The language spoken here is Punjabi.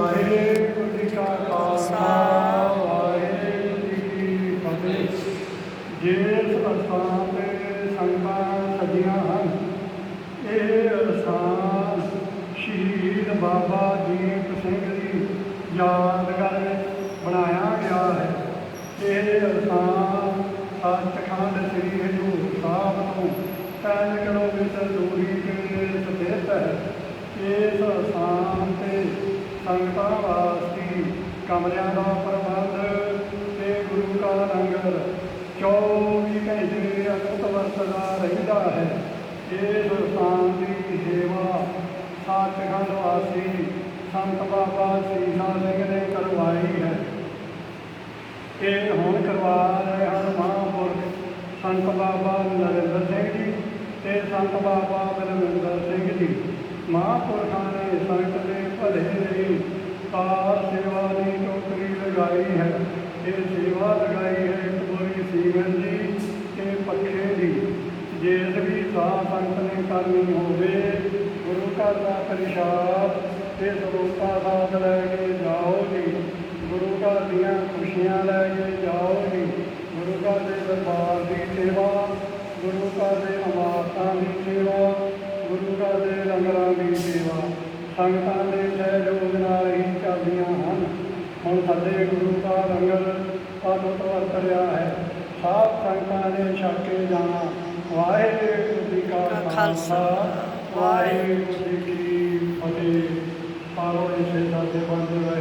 ਵਾਹਿਗੁਰੂ ਜੀ ਕਾ ਖਾਲਸਾ ਵਾਹਿਗੁਰੂ ਜੀ ਕੀ ਫਤਿਹ ਜਿਸ ਅਸਥਾਨ ਤੇ ਸੰਗਤਾਂ ਸਜੀਆਂ ਹਨ ਇਹ ਅਸਥਾਨ ਸ਼ਹੀਦ ਬਾਬਾ ਦੀਪ ਸਿੰਘ ਦੀ ਯਾਦਗਾਰ ਵਿੱਚ ਬਣਾਇਆ ਗਿਆ ਹੈ ਇਹ ਅਸਥਾਨ ਸੱਚਖੰਡ ਸ੍ਰੀ ਹਜ਼ੂਰ ਸਾਹਿਬ ਤੋਂ 5 ਕਿਲੋਮੀਟਰ ਦੂਰੀ ਤੇ ਸਥਿਤ ਹੈ ਇਸ ਅਸਥਾਨ ਤੇ ਸੰਗਤਾਂ ਵਾਸਤੇ ਕਮਰਿਆਂ ਦਾ ਪ੍ਰਬੰਧ ਤੇ ਗੁਰੂ ਕਾ ਲੰਗਰ 24 ਘੰਟੇ ਅਕਤ ਵਰਤਦਾ ਰਹਿੰਦਾ ਹੈ ਇਸ ਸਥਾਨ ਦੀ ਸੇਵਾ ਸੱਚਖੰਡ ਵਾਸੀ ਸੰਤ ਬਾਬਾ ਸੀਸਾ ਸਿੰਘ ਨੇ ਕਰਵਾਈ ਹੈ ਇਹ ਹੁਣ ਕਰਵਾ ਰਹੇ ਹਨ ਮਹਾਂਪੁਰਖ ਸੰਤ ਬਾਬਾ ਨਰਿੰਦਰ ਸਿੰਘ ਜੀ ਤੇ ਸੰਤ ਬਾਬਾ ਬਲਵਿੰਦਰ ਸਿੰਘ ਜੀ ਮਹਾਂਪੁਰਖਾਂ ਨੇ ਸੰਗਤ ਦੇ ਭਲੇ ਲਈ ਕਾਰ ਸੇਵਾ ਦੀ ਟੋਕਰੀ ਲਗਾਈ ਹੈ। ਇਹ ਸੇਵਾ ਲਗਾਈ ਹੈ ਇੱਕ ਬੋਰੀ ਦੀ ਤੇ ਪੱਖੇ ਦੀ। ਜਿਸ ਵੀ ਸਾਹ ਸੰਗਤ ਨੇ ਕਰਨੀ ਹੋਵੇ, ਗੁਰੂ ਘਰ ਦਾ ਪ੍ਰਸ਼ਾਦ ਤੇ ਸਰੋਤਾ ਸਾਥ ਲੈ ਕੇ ਜਾਓ ਜੀ। ਗੁਰੂ ਘਰ ਦੀਆਂ ਖੁਸ਼ੀਆਂ ਲੈ ਕੇ ਜਾਓ ਜੀ। ਗੁਰੂ ਘਰ ਦੇ ਦਰਬਾਰ ਦੀ ਸੇਵਾ, ਗੁਰੂ ਘਰ ਦੇ ਅਮਾਰਤਾਂ ਦੀ ਸੰਗਤਾਂ ਦੇ ਸਹਿਯੋਗ ਨਾਲ ਹੀ ਚੱਲਦੀਆਂ ਹਨ। ਹੁਣ ਸਾਡੇ ਗੁਰੂ ਦਾ ਲੰਗਰ ਅਟੁੱਟ ਵਰਤਿਆ ਹੈ। ਸਾਧ ਸੰਗਤਾਂ ਨੇ ਛਕੇ ਜਾਣਾ। ਵਾਹਿਗੁਰੂ ਜੀ ਕਾ ਖਾਲਸਾ। ਵਾਹਿਗੁਰੂ ਜੀ ਕੀ ਫਤਿਹ। ਪਾਲੋ ਇਸੇ ਦਾ ਦੇ ਬੰਦ ਰਹੇ